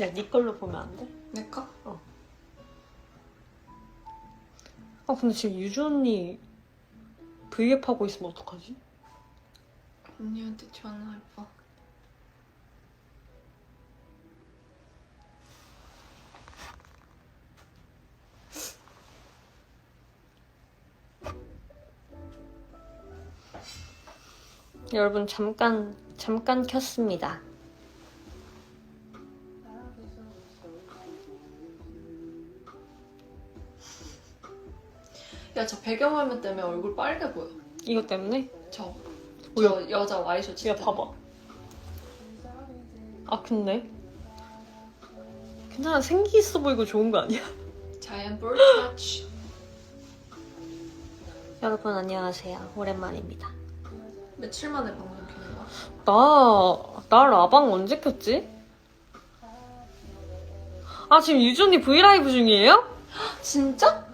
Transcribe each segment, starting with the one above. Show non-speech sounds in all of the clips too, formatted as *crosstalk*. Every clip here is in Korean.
야, 네 걸로 보면 안 돼? 내 거? 아, 근데 지금 유주 언니 V앱 하고 있으면 어떡하지? 언니한테 전화할 뻔. 여러분, 잠깐, 잠깐 켰습니다. 야, 저 배경화면 때문에 얼굴 빨개 보여. 이것 때문에? 저. 뭐야? 저 여자 와이셔츠. 야, 때문에. 봐봐. 아, 근데? 괜찮아, 생기 있어 보이고 좋은 거 아니야? 자이언 볼 터치. 여러분, 안녕하세요. 오랜만입니다. 며칠 만에 방송 켜는 거야? 나, 나 라방 언제 켰지? 아, 지금 언니 브이라이브 중이에요? 진짜?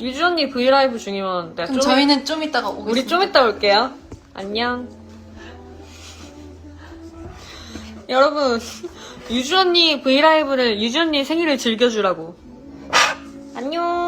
유주 언니 브이라이브 중이면 내가 그럼 좀, 저희는 좀 이따가 오겠습니다. 우리 좀 이따 올게요. 안녕. 여러분, *laughs* 유주 언니 브이라이브를 유주 언니 생일을 즐겨주라고. 안녕.